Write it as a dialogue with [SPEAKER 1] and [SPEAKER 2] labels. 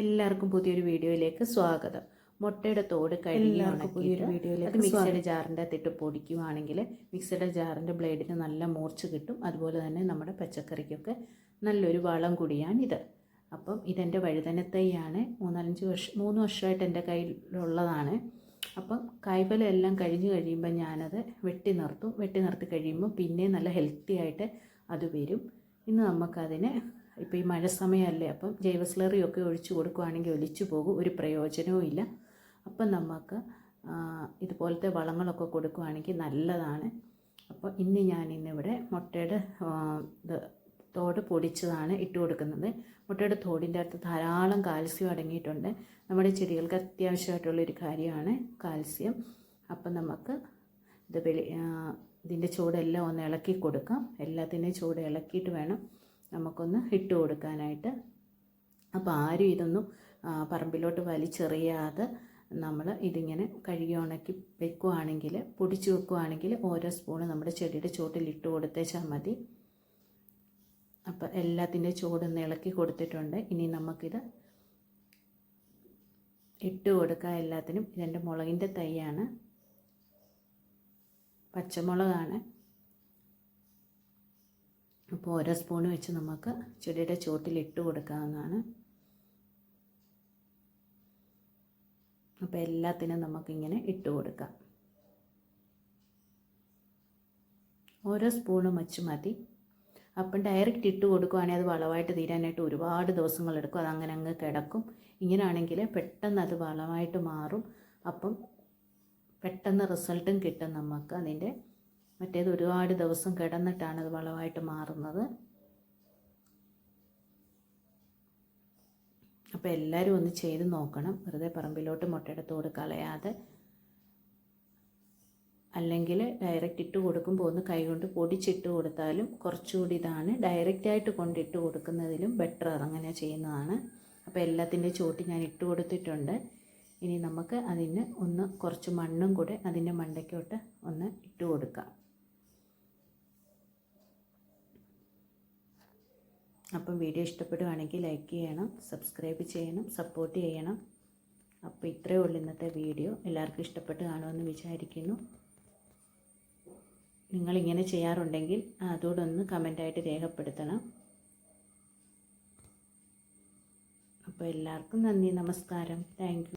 [SPEAKER 1] എല്ലാവർക്കും പുതിയൊരു വീഡിയോയിലേക്ക് സ്വാഗതം. മുട്ടയുടെ തോട് കഴുകി
[SPEAKER 2] പുതിയൊരു വീഡിയോയിലേക്ക്
[SPEAKER 1] മിക്സഡ് ജാറിന്റെ അകത്തിട്ട് പൊടിക്കുവാണെങ്കിൽ മിക്സഡ് ജാറിന്റെ ബ്ലേഡിന് നല്ല മൂർച്ച കിട്ടും. അതുപോലെ തന്നെ നമ്മുടെ പച്ചക്കറിക്കൊക്കെ നല്ലൊരു വളം കൂടിയാണിത്. അപ്പം ഇതെന്റെ വഴുതനത്തൈയാണ്. മൂന്നാലഞ്ച് വർഷം മൂന്ന് വർഷമായിട്ട് എന്റെ കയ്യിലുള്ളതാണ്. അപ്പം കായ്ഫലം എല്ലാം കഴിഞ്ഞ് കഴിയുമ്പോൾ ഞാനത് വെട്ടി നിർത്തും. വെട്ടി നിർത്തി കഴിയുമ്പോൾ പിന്നെ നല്ല ഹെൽത്തി ആയിട്ട് അത് വരും. ഇന്ന് നമുക്കതിന് ഇപ്പോൾ ഈ മഴ സമയമല്ലേ അപ്പം ജൈവ സ്ലറിയൊക്കെ ഒഴിച്ചു കൊടുക്കുകയാണെങ്കിൽ ഒലിച്ചു പോകും ഒരു പ്രയോജനവും ഇല്ല. അപ്പം നമുക്ക് ഇതുപോലത്തെ വളങ്ങളൊക്കെ കൊടുക്കുകയാണെങ്കിൽ നല്ലതാണ്. അപ്പോൾ ഇന്ന് ഞാൻ ഇന്നിവിടെ മുട്ടയുടെ ഇത് തോട് പൊടിച്ചതാണ് ഇട്ട് കൊടുക്കുന്നത്. മുട്ടയുടെ തോടിന്റെ അകത്ത് ധാരാളം കാൽസ്യം അടങ്ങിയിട്ടുണ്ട്. നമ്മുടെ ചെടികൾക്ക് അത്യാവശ്യമായിട്ടുള്ളൊരു കാര്യമാണ് കാൽസ്യം. അപ്പം നമുക്ക് ഇത് വെളി ഇതിന്റെ ചൂടെല്ലാം ഒന്ന് ഇളക്കി കൊടുക്കാം. എല്ലാത്തിന്റെയും ചൂട് ഇളക്കിയിട്ട് വേണം. നമുക്കൊന്ന് ഇട്ട് കൊടുക്കാനായിട്ട്. അപ്പോൾ ആരും ഇതൊന്നും പറമ്പിലോട്ട് വലിച്ചെറിയാതെ നമ്മൾ ഇതിങ്ങനെ കഴുകി ഉണക്കി വെക്കുകയാണെങ്കിൽ പൊടിച്ച് വെക്കുകയാണെങ്കിൽ ഓരോ സ്പൂണ് നമ്മുടെ ചെടിയുടെ ചുവട്ടിൽ ഇട്ട് കൊടുത്തേച്ചാൽ മതി. അപ്പോൾ എല്ലാത്തിന്റെ ചൂടൊന്ന് ഇളക്കി കൊടുത്തിട്ടുണ്ട്. ഇനി നമുക്കിത് ഇട്ട് കൊടുക്കുക എല്ലാത്തിനും. ഇതെന്റെ മുളകിന്റെ തൈയാണ്. പച്ചമുളകാണ്. അപ്പോൾ ഓരോ സ്പൂൺ വെച്ച് നമുക്ക് ചെടിയുടെ ചോട്ടിൽ ഇട്ട് കൊടുക്കാവുന്നതാണ്. അപ്പോൾ എല്ലാത്തിനും നമുക്കിങ്ങനെ ഇട്ട് കൊടുക്കാം. ഓരോ സ്പൂണും വെച്ച് മതി. അപ്പം ഡയറക്റ്റ് ഇട്ട് കൊടുക്കുവാണെങ്കിൽ അത് വളമായിട്ട് തീരാനായിട്ട് ഒരുപാട് ദിവസങ്ങളെടുക്കും അത് അങ്ങനെ അങ്ങ് കിടക്കും. ഇങ്ങനെയാണെങ്കിൽ പെട്ടെന്ന് അത് വളമായിട്ട് മാറും. അപ്പം പെട്ടെന്ന് റിസൾട്ടും കിട്ടും നമുക്ക് അതിന്റെ മറ്റേത് ഒരുപാട് ദിവസം കിടന്നിട്ടാണ് അത് വളമായിട്ട് മാറുന്നത്. അപ്പോൾ എല്ലാവരും ഒന്ന് ചെയ്ത് നോക്കണം. വെറുതെ പറമ്പിലോട്ട് മുട്ടയുടെ തോട് കളയാതെ. അല്ലെങ്കിൽ ഡയറക്റ്റ് ഇട്ട് കൊടുക്കുമ്പോൾ ഒന്ന് കൈകൊണ്ട് പൊടിച്ചിട്ട് കൊടുത്താലും കുറച്ചുകൂടി ഇതാണ്. ഡയറക്റ്റായിട്ട് കൊണ്ടിട്ട് കൊടുക്കുന്നതിലും ബെറ്റർ അങ്ങനെ ചെയ്യുന്നതാണ്. അപ്പോൾ എല്ലാത്തിന്റെ ചോട്ടി ഞാൻ ഇട്ട് കൊടുത്തിട്ടുണ്ട്. ഇനി നമുക്ക് അതിന് ഒന്ന് കുറച്ച് മണ്ണും കൂടെ അതിന്റെ മണ്ടയ്ക്കോട്ട് ഒന്ന് ഇട്ട് കൊടുക്കാം അപ്പം വീഡിയോ ഇഷ്ടപ്പെടുകയാണെങ്കിൽ ലൈക്ക് ചെയ്യണം സബ്സ്ക്രൈബ് ചെയ്യണം സപ്പോർട്ട് ചെയ്യണം. അപ്പോൾ ഇത്രയേ ഉള്ളൂ ഇന്നത്തെ വീഡിയോ. എല്ലാവർക്കും ഇഷ്ടപ്പെട്ട് കാണുമെന്ന് വിചാരിക്കുന്നു. നിങ്ങളിങ്ങനെ ചെയ്യാറുണ്ടെങ്കിൽ അതോടൊന്ന് കമന്റായിട്ട് രേഖപ്പെടുത്തണം. അപ്പോൾ എല്ലാവർക്കും നന്ദി നമസ്കാരം. താങ്ക്